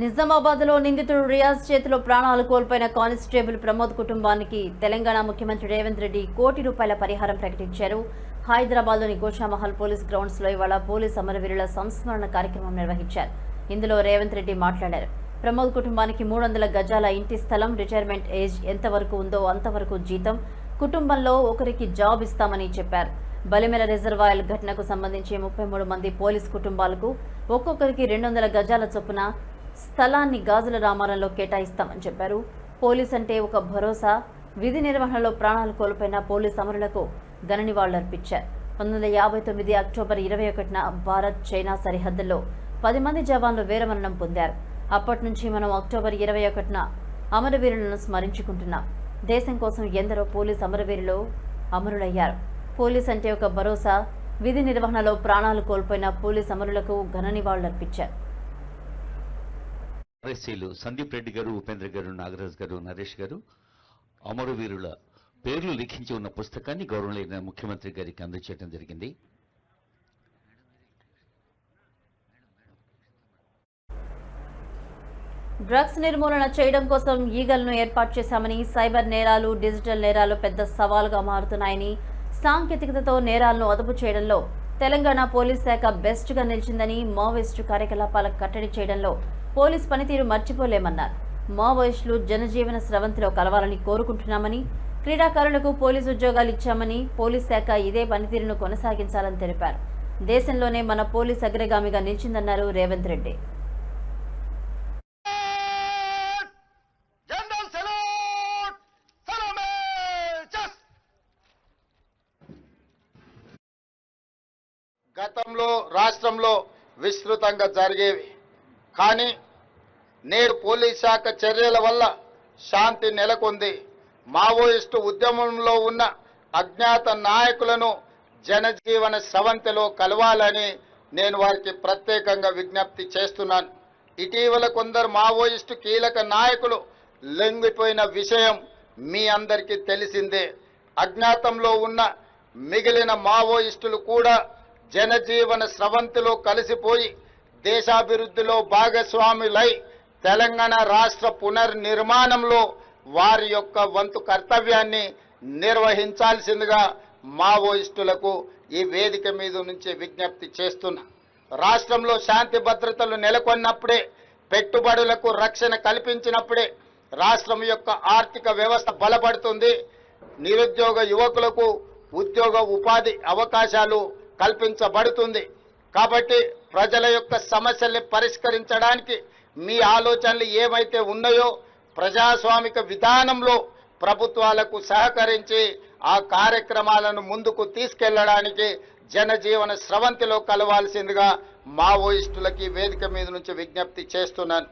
నిజామాబాద్లో నిందితుడు రియాజ్ చేతిలో ప్రాణాలు కోల్పోయిన కానిస్టేబుల్ ప్రమోద్ కుటుంబానికి తెలంగాణ ముఖ్యమంత్రి రేవంత్ రెడ్డి కోటి రూపాయల పరిహారం ప్రకటించారు. హైదరాబాద్లోని గోషామహల్ పోలీస్ గ్రౌండ్స్లో ఇవాళ పోలీస్ అమరవీరుల సంస్మరణ కార్యక్రమం నిర్వహించారు. ఇందులో రేవంత్ రెడ్డి మాట్లాడారు. ప్రమోద్ కుటుంబానికి మూడు వందల గజాల ఇంటి స్థలం రిటైర్మెంట్ ఏజ్ ఎంతవరకు ఉందో అంతవరకు జీతం కుటుంబంలో ఒకరికి జాబ్ ఇస్తామని చెప్పారు. బలిమెల రిజర్వాయర్ ఘటనకు సంబంధించి ముప్పై మూడు మంది పోలీస్ కుటుంబాలకు ఒక్కొక్కరికి రెండు వందల గజాల చొప్పున స్థలాన్ని గాజుల రామారంలో కేటాయిస్తామని చెప్పారు. పోలీస్ అంటే ఒక భరోసా విధి నిర్వహణలో ప్రాణాలు కోల్పోయిన పోలీస్ అమరులకు ఘన నివాళులర్పించారు పంతొమ్మిది వందల యాభై తొమ్మిది అక్టోబర్ ఇరవై ఒకటిన భారత్ చైనా సరిహద్దుల్లో పది మంది జవాన్లు వీరమరణం పొందారు. అప్పటి నుంచి మనం అక్టోబర్ ఇరవై ఒకటిన అమరవీరులను స్మరించుకుంటున్నాం. దేశం కోసం ఎందరో పోలీస్ అమరవీరులు అమరులయ్యారు. పోలీస్ అంటే ఒక భరోసా విధి నిర్వహణలో ప్రాణాలు కోల్పోయిన పోలీస్ అమరులకు ఘన నివాళులర్పించారు ఆర్ఎస్సీలు సందీప్ రెడ్డి గారు ఉపేంద్ర గారు నాగరాజ్ గారు నరేష్ గారు అమరవీరుల పేర్లు లిఖించి ఉన్న పుస్తకాన్ని గౌరవనీయ ముఖ్యమంత్రి గారికి అందజేయడం జరిగింది. డ్రగ్స్ నిర్మూలన చేయడం కోసం ఈగల్ను ఏర్పాటు చేశామని సైబర్ నేరాలు డిజిటల్ నేరాలు పెద్ద సవాలుగా మారుతున్నాయని సాంకేతికతతో నేరాలను అదుపు చేయడంలో తెలంగాణ పోలీస్ శాఖ బెస్ట్గా నిలిచిందని మావోయిస్టు కార్యకలాపాల కట్టడి చేయడంలో పోలీస్ పనితీరు మర్చిపోలేమన్నారు. మావోయిస్టులు జనజీవన స్రవంతిలో కలవాలని కోరుకుంటున్నామని క్రీడాకారులకు పోలీసు ఉద్యోగాలు ఇచ్చామని పోలీస్ శాఖ ఇదే పనితీరును కొనసాగించాలని తెలిపారు. దేశంలోనే మన పోలీస్ అగ్రగామిగా నిలిచిందన్నారు రేవంత్ రెడ్డి. గతంలో రాష్ట్రంలో విస్తృతంగా జరిగేవి. కానీ నేడు పోలీస్ శాఖ చర్యల వల్ల శాంతి నెలకొంది. మావోయిస్టు ఉద్యమంలో ఉన్న అజ్ఞాత నాయకులను జనజీవన స్రవంతిలో కలవాలని నేను వారికి ప్రత్యేకంగా విజ్ఞప్తి చేస్తున్నాను. ఇటీవల కొందరు మావోయిస్టు కీలక నాయకులు లొంగిపోయిన విషయం మీ అందరికీ తెలిసిందే. అజ్ఞాతంలో ఉన్న మిగిలిన మావోయిస్టులు కూడా జనజీవన స్రవంతిలో కలిసిపోయి దేశాభివృద్ధిలో భాగస్వాములై తెలంగాణ రాష్ట్ర పునర్నిర్మాణంలో వారి యొక్క వంతు కర్తవ్యాన్ని నిర్వహించాల్సిందిగా మావోయిస్టులకు ఈ వేదిక మీద నుంచి విజ్ఞప్తి చేస్తున్నా. రాష్ట్రంలో శాంతి భద్రతలు నెలకొన్నప్పుడే పెట్టుబడులకు రక్షణ కల్పించినప్పుడే రాష్ట్రం యొక్క ఆర్థిక వ్యవస్థ బలపడుతుంది. నిరుద్యోగ యువకులకు ఉద్యోగ ఉపాధి అవకాశాలు కల్పించబడుతుంది. కాబట్టి ప్రజల యొక్క సమస్యల్ని పరిష్కరించడానికి మీ ఆలోచనలు ఏమైతే ఉన్నాయో ప్రజాస్వామిక విధానంలో ప్రభుత్వాలకు సహకరించి ఆ కార్యక్రమాలను ముందుకు తీసుకెళ్ళడానికి జనజీవన స్రవంతిలో కలవాల్సిందిగా మావోయిస్టులకి వేదిక మీద నుంచి విజ్ఞప్తి చేస్తున్నాను.